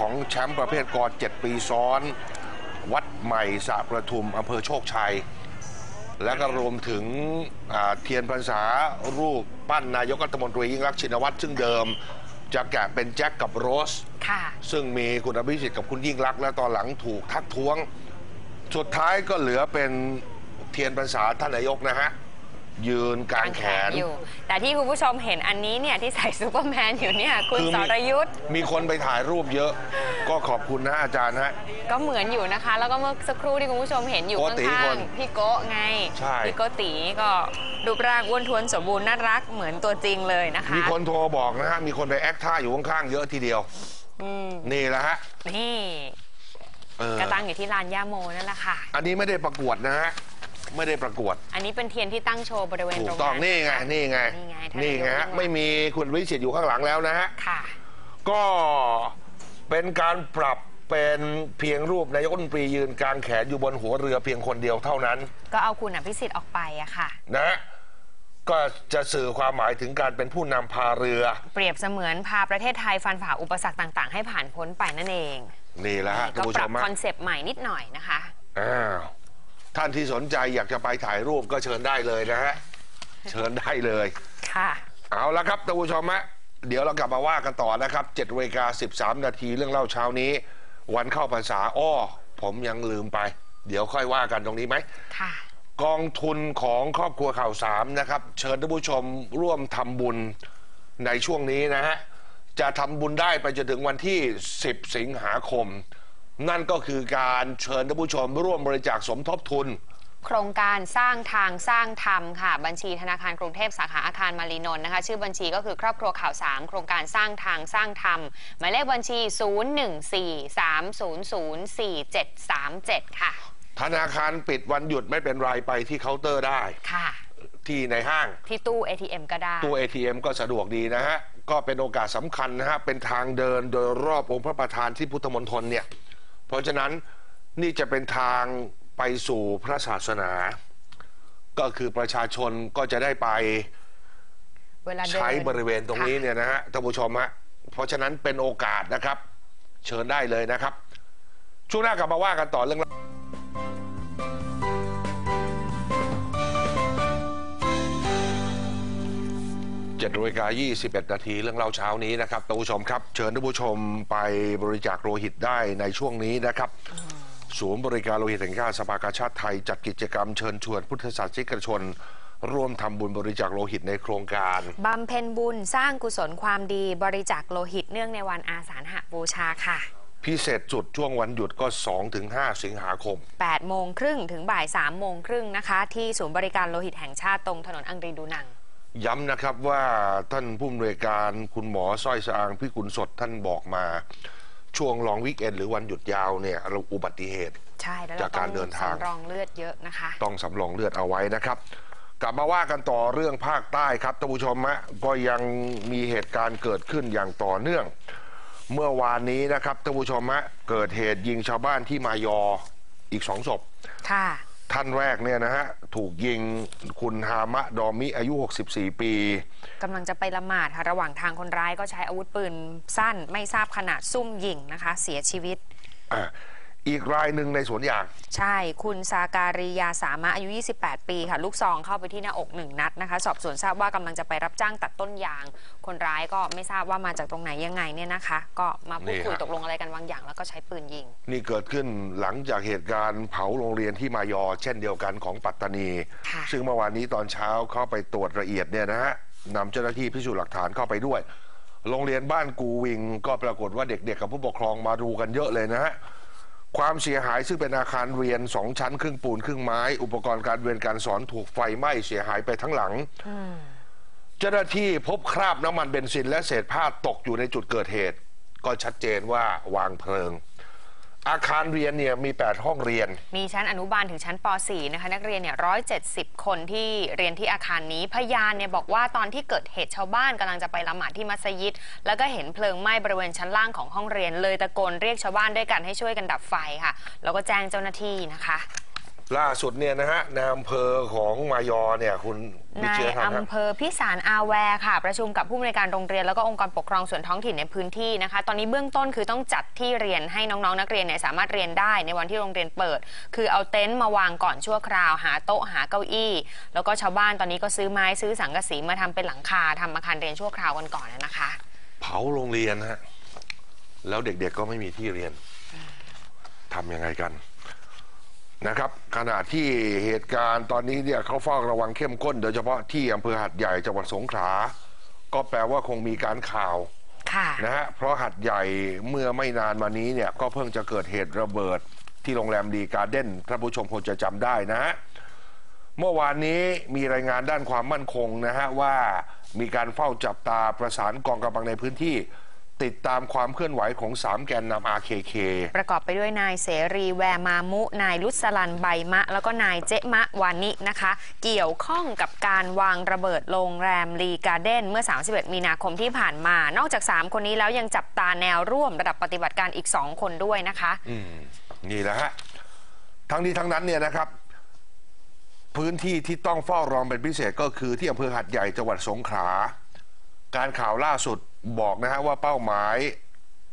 ของแชมป์ประเภทกอ7ปีซ้อน วัดใหม่สระประทุมอำเภอโชคชัย และก็รวมถึงอ่าเทียนพรรษารูปปั้นนายกรัฐมนตรียิ่งรักษณ์ชินวัตรซึ่งเดิมจะแกะเป็นแจ็คกับโรสค่ะซึ่งมีคุณอภิสิทธิ์กับคุณยิ่งรักษณ์และตอนหลังถูกทักท้วง สุดท้ายก็เหลือเป็นเทียนพรรษาท่านนายกนะฮะ ยืนกลางแขนอยู่ แต่ที่คุณผู้ชมเห็นอันนี้เนี่ยที่ใส่ซูเปอร์แมนอยู่เนี่ยคุณคือมีสรยุทธ์มีคนไปถ่ายรูปเยอะ ก็ขอบคุณนะอาจารย์ฮะ ก็เหมือนอยู่นะคะ แล้วก็เมื่อสักครู่ที่คุณผู้ชมเห็นอยู่โกติข้าคงนๆพี่โกะไงใช่พี่โกติก็รูปร่างอ้วนท้วนสมบูรณ์น่ารักเหมือนตัวจริงเลยนะคะ มีคนโทรบอกนะฮะ มีคนไปแอคท่าอยู่ข้างๆเยอะทีเดียวอืมนี่แหละฮะ นี่เออกระตั้งอยู่ที่ลานย่าโมนั่นแหละค่ะ อันนี้ไม่ได้ประกวดนะฮะ ไม่ได้ประกวด อันนี้เป็นเทียนที่ตั้งโชว์บริเวณถูตกรงต้องนั้นนี่ไงนี่ไงนี่ไงท่านนี่ไงฮะนายกไม่มีคุณวิสิทธิ์อยู่ข้างหลังแล้วนะฮะ ค่ะ ก็เป็นการปรับเป็นเพียงรูปนายกรัฐมนตรียืนกลางแขนอยู่บนหัวเรือเพียงคนเดียวเท่านั้นก็เอาคุณอภิสิทธิ์ออกไปอะค่ะ นะฮะก็จะสื่อความหมายถึงการเป็นผู้นำพาเรือ เปรียบเสมือนพาประเทศไทยฟันฝ่าอุปสรรคต่าง ๆ ให้ผ่านพ้นไปนั่นเองนี่แหละฮะก็ท่านผู้ปชรับมฮะคอนเซปต์ใหม่นิดหน่อยนะคะ อ้าว ท่านที่สนใจอยากจะไปถ่ายรูปก็เชิญได้เลยนะฮะ เชิญได้เลย ค่ะ เอาละครับท่านผู้ชมฮะเดี๋ยวเรากลับมาว่ากันต่อนะครับ7เวลา13นาทีเรื่องเล่าเช้านี้ วันเข้าภาษาอ้อ ผมยังลืมไป เดี๋ยวค่อยว่ากันตรงนี้ไหม ค่ะ กองทุนของครอบครัวข่าวสามนะครับ เชิญท่านผู้ชมร่วมทำบุญในช่วงนี้นะฮะ จะทำบุญได้ไปจนถึงวันที่ 10 สิงหาคม นั่นก็คือการเชิญท่านผู้ชมร่วมบริจาคสมทบทุน โครงการสร้างทางสร้างธรรมค่ะ บัญชีธนาคารกรุงเทพสาขาอาคารมารีนนท์นะคะ ชื่อบัญชีก็คือครอบครัวข่าวสามโครงการสร้างทางสร้างธรรมหมายเลขบัญชี 01430047737 ค่ะ ธนาคารปิดวันหยุดไม่เป็นไรไปที่เคาน์เตอร์ได้ ค่ะ ที่ในห้าง ที่ตู้ ATM ก็ได้ ตู้ ATM ก็สะดวกดีนะฮะ ก็เป็นโอกาสสำคัญนะฮะ เป็นทางเดินโดยรอบองค์พระประธานที่พุทธมณฑลเนี่ย เพราะฉะนั้นนี่จะเป็นทางไปสู่พระศาสนา ก็คือประชาชนก็จะได้ไปเวลาเดินใช้บริเวณตรงนี้ค่ะเนี่ยนะฮะท่านผู้ชมฮะเพราะฉะนั้นเป็นโอกาสนะครับ เชิญได้เลยนะครับ ช่วงหน้ากลับมาว่ากันต่อเรื่อง เจ็ดนาฬิกา21นาที เรื่องเล่าเช้านี้นะครับท่านผู้ชมครับ เชิญท่านผู้ชมไปบริจาคโลหิตได้ในช่วงนี้นะครับ ศูนย์บริการโลหิตแห่งชาติสภากาชาติไทย จัดกิจกรรมเชิญชวนพุทธศาสนิกชน ร่วมทำบุญบริจาคโลหิตในโครงการ บำเพ็ญบุญสร้างกุศลความดีบริจาคโลหิตเนื่องในวันอาสาฬหบูชาค่ะ พิเศษสุดช่วงวันหยุดก็ 2-5 สิงหาคม 8โมงครึ่งถึงบ่าย3โมงครึ่งนะคะ ที่ศูนย์บริการโลหิตแห่งชาติตรงถนนอังรีดูนัง ย้ำนะครับว่าท่านผู้อำนวยการคุณหมอสร้อยสางพิกุลสดท่านบอกมา ช่วงลองวิกเอนหรือวันหยุดยาวเนี่ยเราอุบัติเหตุ ใช่แล้วจากการเดินทางสำรองเลือดเยอะนะคะ ต้องสำรองเลือดเอาไว้นะครับ กลับมาว่ากันต่อเรื่องภาคใต้ครับท่านผู้ชมฮะก็ยังมีเหตุการณ์เกิดขึ้นอย่างต่อเนื่อง เมื่อวานนี้นะครับท่านผู้ชมฮะเกิดเหตุยิงชาวบ้านที่มายออีกสองศพค่ะ ท่านแรกเนี่ยนะฮะถูกยิงคุณฮามะดอมิอายุ 64 ปีกำลังจะไปละหมาดค่ะระหว่างทางคนร้ายก็ใช้อาวุธปืนสั้นไม่ทราบขนาดซุ่มยิงนะคะ เสียชีวิตอะ อีกรายหนึ่งในสวนยาง ใช่คุณซาการิยาสามะอายุ 28 ปีค่ะ ลูกซองเข้าไปที่หน้าอกหนึ่งนัดนะคะ สอบสวนทราบว่ากำลังจะไปรับจ้างตัดต้นยาง คนร้ายก็ไม่ทราบว่ามาจากตรงไหนยังไงเนี่ยนะคะ ก็มาพูดคุยนี่ฮะตกลงอะไรกันบางอย่าง แล้วก็ใช้ปืนยิง นี่เกิดขึ้นหลังจากเหตุการณ์เผาโรงเรียนที่มายอ เช่นเดียวกันของปัตตานีค่ะซึ่งเมื่อวานนี้ตอนเช้าเข้าไปตรวจละเอียดเนี่ยนะฮะนำเจ้าหน้าที่พิสูจน์หลักฐานเข้าไปด้วย โรงเรียนบ้านกูวิง ก็ปรากฏว่าเด็กๆกับผู้ปกครองมาดูกันเยอะเลยนะฮะ ความเสียหายซึ่งเป็นอาคารเรียนสองชั้นครึ่งปูนครึ่งไม้ อุปกรณ์การเรียนการสอนถูกไฟไหม้เสียหายไปทั้งหลังเจ้าหน้าที่พบคราบน้ำมันเบนซินและเศษผ้าตกอยู่ในจุดเกิดเหตุ ก็ชัดเจนว่าวางเพลิง อาคารเรียนเนี่ยมี 8 ห้องเรียน มีชั้นอนุบาลถึงชั้นป .4 นะคะนักเรียนเนี่ย170 คนที่เรียนที่อาคารนี้พยานเนี่ยบอกว่าตอนที่เกิดเหตุชาวบ้านกำลังจะไปละหมาดที่มัสยิด แล้วก็เห็นเพลิงไหม้บริเวณชั้นล่างของห้องเรียนเลยตะโกนเรียกชาวบ้านด้วยกันให้ช่วยกันดับไฟค่ะ แล้วก็แจ้งเจ้าหน้าที่นะคะ ล่าสุดเนี่ยนะฮะนายอำเภอของมายอเนี่ยคุณวินายเชียรครับ อำเภอพิสารอาแวร์ค่ะ ประชุมกับผู้อำนวยการโรงเรียนแล้วก็องค์กรปกครองส่วนท้องถิ่นในพื้นที่นะคะ ตอนนี้เบื้องต้นคือต้องจัดที่เรียนให้น้องๆนักเรียนเนี่ยสามารถเรียนได้ในวันที่โรงเรียนเปิด คือเอาเต็นท์มาวางก่อนชั่วคราว หาโต๊ะหาเก้าอี้ แล้วก็ชาวบ้านตอนนี้ก็ซื้อไม้ซื้อสังกะสีมาทำเป็นหลังคาทำอาคารเรียนชั่วคราวกันก่อนนะคะ เผาโรงเรียนฮะ แล้วเด็กๆก็ไม่มีที่เรียนทำยังไงกัน นะครับขณะที่เหตุการณ์ตอนนี้เนี่ยเขาเฝ้าระวังเข้มข้น โดยเฉพาะที่อำเภอหัดใหญ่จังหวัดสงขลาก็แปลว่าคงมีการข่าวค่ะนะฮะเพราะหัดใหญ่เมื่อไม่นานมานี้เนี่ยก็เพิ่งจะเกิดเหตุระเบิดที่โรงแรมดีการ์เด้นท่านผู้ชมคงจะจำได้นะฮะเมื่อวานนี้มีรายงานด้านความมั่นคงนะฮะว่ามีการเฝ้าจับตาประสานกองกำลังในพื้นที่ ติดตามความเคลื่อนไหวของ 3 แกนนำ RKK ประกอบไปด้วยนายเสรีแวร์มามุ นายลุสลันใบมะ แล้วก็นายเจมะวานินะคะ เกี่ยวข้องกับการวางระเบิดโรงแรมรีการ์เด้นเมื่อ 31 มีนาคมที่ผ่านมา นอกจาก 3 คนนี้แล้วยังจับตาแนวร่วมระดับปฏิบัติการอีก 2 คนด้วยนะคะอืมนี่แหละฮะ ทั้งนี้ทั้งนั้นเนี่ยนะครับพื้นที่ที่ต้องเฝ้าระวังเป็นพิเศษก็คือที่อำเภอหัดใหญ่จังหวัดสงขลา การข่าวล่าสุดบอกนะฮะว่าเป้าหมาย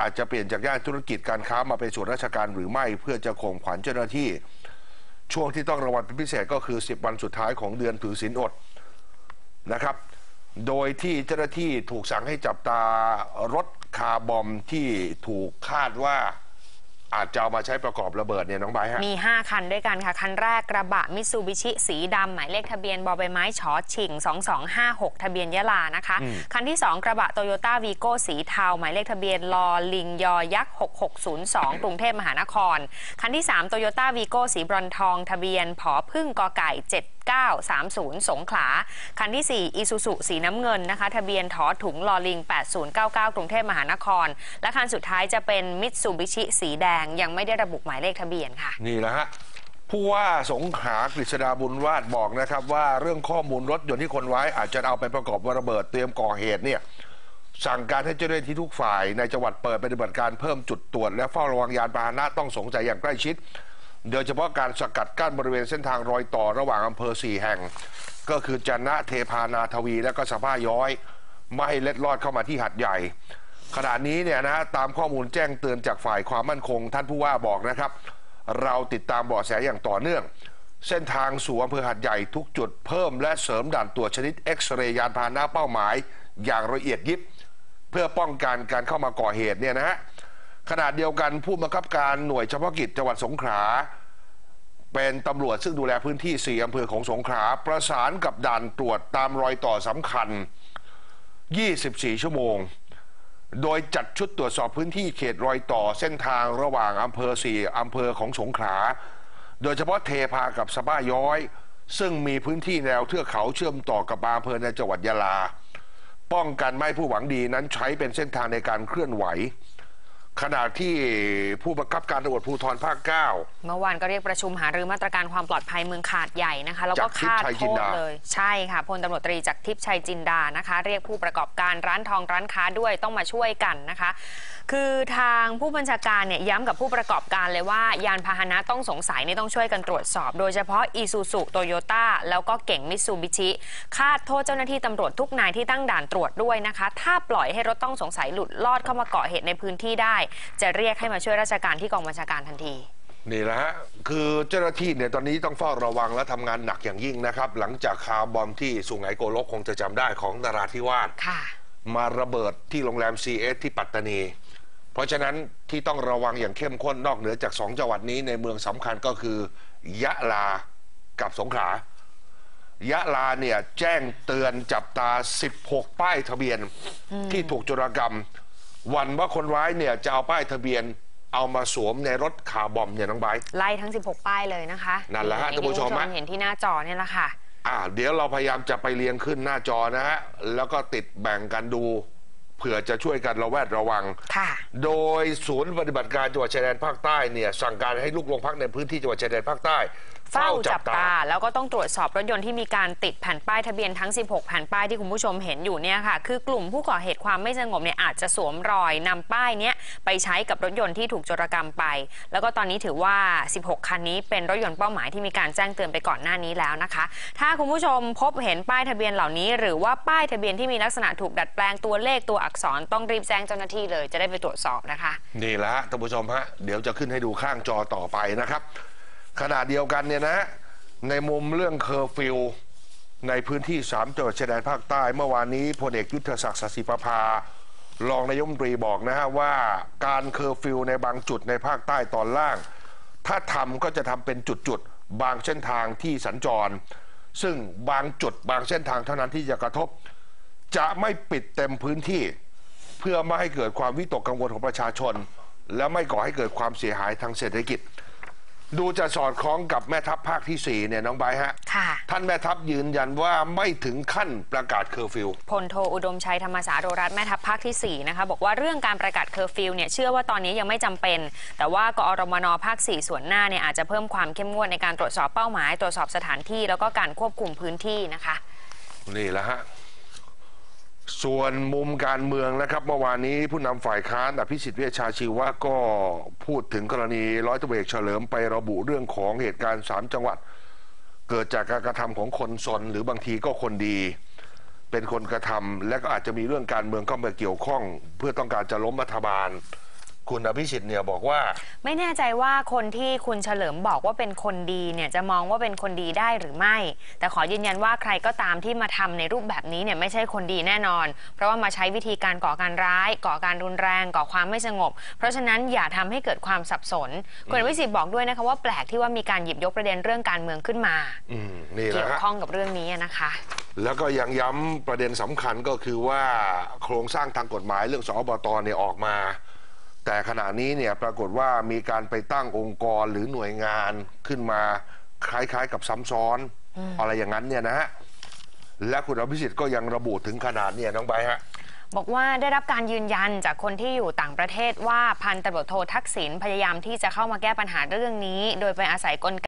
อาจจะเปลี่ยนจากย่านธุรกิจการค้ามาเป็นส่วนราชการหรือไม่เพื่อจะข่มขวัญเจ้าหน้าที่ ช่วงที่ต้องระวังเป็นพิเศษก็คือ 10 วันสุดท้ายของเดือนถือศีลอดนะครับ โดยที่เจ้าหน้าที่ถูกสั่งให้จับตารถคาร์บอมที่ถูกคาดว่า อาจจะเอามาใช้ประกอบระเบิดเนี่ยน้องไบร์ทฮะ มี 5 คันด้วยกันค่ะ คันแรกกระบะมิตซูบิชิสีดำหมายเลขทะเบียนบอใบไม้ฉอฉิง 2256 ทะเบียนยะลานะคะ คันที่ 2 กระบะโตโยต้าวีโก้สีเทา หมายเลขทะเบียนลอลิงยอยักษ์ 6602 กรุงเทพมหานคร คันที่3โตโยต้าวีโก้สีบรอนทอง ทะเบียนผอพึ่งกอไก่7930 สงขลา คันที่ 4 อีซูซุสีน้ำเงินนะคะ ทะเบียนถอถุงลอลิง 8099 กรุงเทพมหานคร และคันสุดท้ายจะเป็นมิตซูบิชิสีแดงยังไม่ได้ระบุหมายเลขทะเบียนค่ะ นี่แหละฮะผู้ว่าสงขลากฤษดาบุญวาดบอกนะครับ ว่าเรื่องข้อมูลรถยนต์ที่คนร้ายอาจจะเอาไปประกอบวระเบิดเตรียมก่อเหตุเนี่ยสั่งการให้เจ้าหน้าที่ทุกฝ่ายในจังหวัดเปิดปฏิบัติการเพิ่มจุดตรวจ และเฝ้าระวังยานพาหนะต้องสงสัยอย่างใกล้ชิด โดยเฉพาะการสกัดกั้นบริเวณเส้นทางรอยต่อระหว่างอำเภอสี่แห่ง ก็คือจันนะเทพานาทวี และก็สะพาย้อย ไม่ให้เล็ดลอดเข้ามาที่หัดใหญ่ ขณะนี้เนี่ยนะฮะตามข้อมูลแจ้งเตือนจากฝ่ายความมั่นคง ท่านผู้ว่าบอกนะครับ เราติดตามเบาะแสอย่างต่อเนื่อง เส้นทางสู่อำเภอหัดใหญ่ทุกจุดเพิ่มและเสริมด่านตรวจชนิดเอ็กซเรย์ยานพาหนะเป้าหมาย อย่างละเอียดยิบ เพื่อป้องกันการเข้ามาก่อเหตุเนี่ยนะฮะขณะเดียวกันผู้บังคับการหน่วยเฉพาะกิจจังหวัดสงขลาเป็นตำรวจซึ่งดูแลพื้นที่ 4 อำเภอของสงขลาประสานกับด่านตรวจตามรอยต่อสำคัญ 24 ชั่วโมง โดยจัดชุดตรวจสอบพื้นที่เขตรอยต่อเส้นทางระหว่างอำเภอสี่อำเภอของสงขลา โดยเฉพาะเทพากับสะบ้าย้อย ซึ่งมีพื้นที่แนวเทือกเขาเชื่อมต่อกับอำเภอในจังหวัดยะลา ป้องกันไม่ผู้หวังดีนั้นใช้เป็นเส้นทางในการเคลื่อนไหว ขณะที่ผู้บังคับการตำรวจภูธรภาค9เมื่อวานก็เรียกประชุมหารือมาตรการความปลอดภัยเมืองขาดใหญ่นะคะ แล้วก็จากทิพย์คาดชัยโทจินษดาเลย ใช่ค่ะพลตำรวจตรีจากทิพย์ชัยจินดานะคะ เรียกผู้ประกอบการร้านทองร้านค้าด้วยต้องมาช่วยกันนะคะ คือทางผู้บัญชาการเนี่ยย้ำกับผู้ประกอบการเลยว่ายานพาหนะต้องสงสัยนี่ต้องช่วยกันตรวจสอบ โดยเฉพาะอีซูซุโตโยต้าแล้วก็เก่งมิตซูบิชิคาดโทษเจ้าหน้าที่ตำรวจทุกนายที่ตั้งด่านตรวจด้วยนะคะ ถ้าปล่อยให้รถต้องสงสัยหลุดลอดเข้ามาเกาะเหตุในพื้นที่ได้จะเรียกให้มาช่วยราชการที่กองบัญชาการทันทีนี่แหละฮะ คือเจ้าหน้าที่เนี่ยตอนนี้ต้องเฝ้าระวังและทำงานหนักอย่างยิ่งนะครับ หลังจากคาร์บอมที่สุไหงโกลกคงจะจำได้ของนราธิวาสค่ะมาระเบิดที่โรงแรม CS ที่ปัตตานี เพราะฉะนั้นที่ต้องระวังอย่างเข้มข้นนอกเหนือจากสองจังหวัดนี้ในเมืองสำคัญก็คือยะลากับสงขลายะลาเนี่ยแจ้งเตือนจับตา 16 ป้ายทะเบียนที่ถูกโจรกรรม วันว่าคนร้ายเนี่ยจะเอาป้ายทะเบียนเอามาสวมในรถคาร์บอมเนี่ยน้องไบร์ท ไล่ทั้ง 16 ป้ายเลยนะคะนั่นแหละฮะอย่างท่านผู้ชมฮะ เห็นที่หน้าจอเนี่ยแหละค่ะ อ่าเดี๋ยวเราพยายามจะไปเรียงขึ้นหน้าจอนะฮะ แล้วก็ติดแบ่งกันดู เผื่อจะช่วยกันระแวดระวัง ค่ะ โดยศูนย์ปฏิบัติการจังหวัดชายแดนภาคใต้เนี่ยสั่งการให้ลูกโรงพักในพื้นที่จังหวัดชายแดนภาคใต้ เฝ้าจับตา แล้วก็ต้องตรวจสอบรถยนต์ที่มีการติดแผ่นป้ายทะเบียนทั้ง 16 แผ่นป้ายที่คุณผู้ชมเห็นอยู่เนี่ยค่ะ คือกลุ่มผู้ก่อเหตุความไม่สงบเนี่ยอาจจะสวมรอยนำป้ายเนี้ยไปใช้กับรถยนต์ที่ถูกโจรกรรมไป แล้วก็ตอนนี้ถือว่า 16 คันนี้เป็นรถยนต์เป้าหมายที่มีการแจ้งเตือนไปก่อนหน้านี้แล้วนะคะ ถ้าคุณผู้ชมพบเห็นป้ายทะเบียนเหล่านี้ หรือว่าป้ายทะเบียนที่มีลักษณะถูกดัดแปลงตัวเลขตัวอักษรต้องรีบแจ้งเจ้าหน้าที่เลย จะได้ไปตรวจสอบนะคะ นี่แหละฮะท่านผู้ชมฮะเดี๋ยวจะขึ้นให้ดูข้างจอต่อไปนะครับขณะเดียวกันเนี่ยนะ ในมุมเรื่องเคอร์ฟิวในพื้นที่สามจังหวัดชายแดนภาคใต้เมื่อวานนี้พลเอกยุทธศักดิ์สศิประภารองนายกรัฐมนตรีบอกนะฮะว่าการเคอร์ฟิวในบางจุดในภาคใต้ตอนล่าง ถ้าทำก็จะทำเป็นจุดๆ บางเส้นทางที่สัญจร ซึ่งบางจุดบางเส้นทางเท่านั้นที่จะกระทบ จะไม่ปิดเต็มพื้นที่ เพื่อไม่ให้เกิดความวิตกกังวลของประชาชน และไม่ก่อให้เกิดความเสียหายทางเศรษฐกิจ ดูจะสอดคล้องกับแม่ทัพภาคที่4เนี่ยน้องใบร์ทฮะค่ะ ท่านแม่ทัพยืนยันว่าไม่ถึงขั้นประกาศเคอร์ฟิว พลโทอุดมชัยธรรมสาโรรัตน์แม่ทัพภาคที่ 4 นะคะบอกว่าเรื่องการประกาศเคอร์ฟิวเนี่ยเชื่อว่าตอนนี้ยังไม่จำเป็น แต่ว่ากอรมนภาค 4 ส่วนหน้าเนี่ยอาจจะเพิ่มความเข้มงวดในการตรวจสอบเป้าหมาย ตรวจสอบสถานที่แล้วก็การควบคุมพื้นที่นะคะ นี่แหละฮะ ส่วนมุมการเมืองนะครับเมื่อวานนี้ผู้นำฝ่ายค้านอภิสิทธิ์เวชชาชีวะก็พูดถึงกรณีร้อยตำรวจเอกเฉลิมไประบุเรื่องของเหตุการณ์สามจังหวัด เกิดจากการกระทำของคนซนหรือบางทีก็คนดี เป็นคนกระทำและก็อาจจะมีเรื่องการเมืองเข้ามาเกี่ยวข้อง เพื่อต้องการจะล้มรัฐบาล คุณอภิสิทธิ์เนี่ยบอกว่า ไม่แน่ใจว่าคนที่คุณเฉลิมบอกว่าเป็นคนดีเนี่ยจะมองว่าเป็นคนดีได้หรือไม่ แต่ขอยืนยันว่าใครก็ตามที่มาทำในรูปแบบนี้เนี่ยไม่ใช่คนดีแน่นอน เพราะว่ามาใช้วิธีการก่อการร้าย ก่อการรุนแรง ก่อความไม่สงบ เพราะฉะนั้นอย่าทำให้เกิดความสับสน คุณอภิสิทธิ์บอกด้วยนะคะว่าแปลกที่ว่ามีการหยิบยกประเด็นเรื่องการเมืองขึ้นมาอืมนี่แหเกี่ละยวฮะข้องกับเรื่องนี้นะคะ แล้วก็ยังย้ำประเด็นสำคัญก็คือว่าโครงสร้างทางกฎหมายเรื่องสอบตเนี่ยออกมา แต่ขณะนี้เนี่ยปรากฏว่ามีการไปตั้งองค์กรหรือหน่วยงานขึ้นมาคล้ายๆกับซ้ำซ้อน อะไรอย่างนั้นเนี่ยนะฮะและคุณอภิสิทธิ์ก็ยังระบุถึงขนาดเนี่ยน้องใบร์ทฮะบอกว่าได้รับการยืนยันจากคนที่อยู่ต่างประเทศว่าพันตำรวจโททักษิณพยายามที่จะเข้ามาแก้ปัญหาเรื่องนี้ โดยไปอาศัยกลไก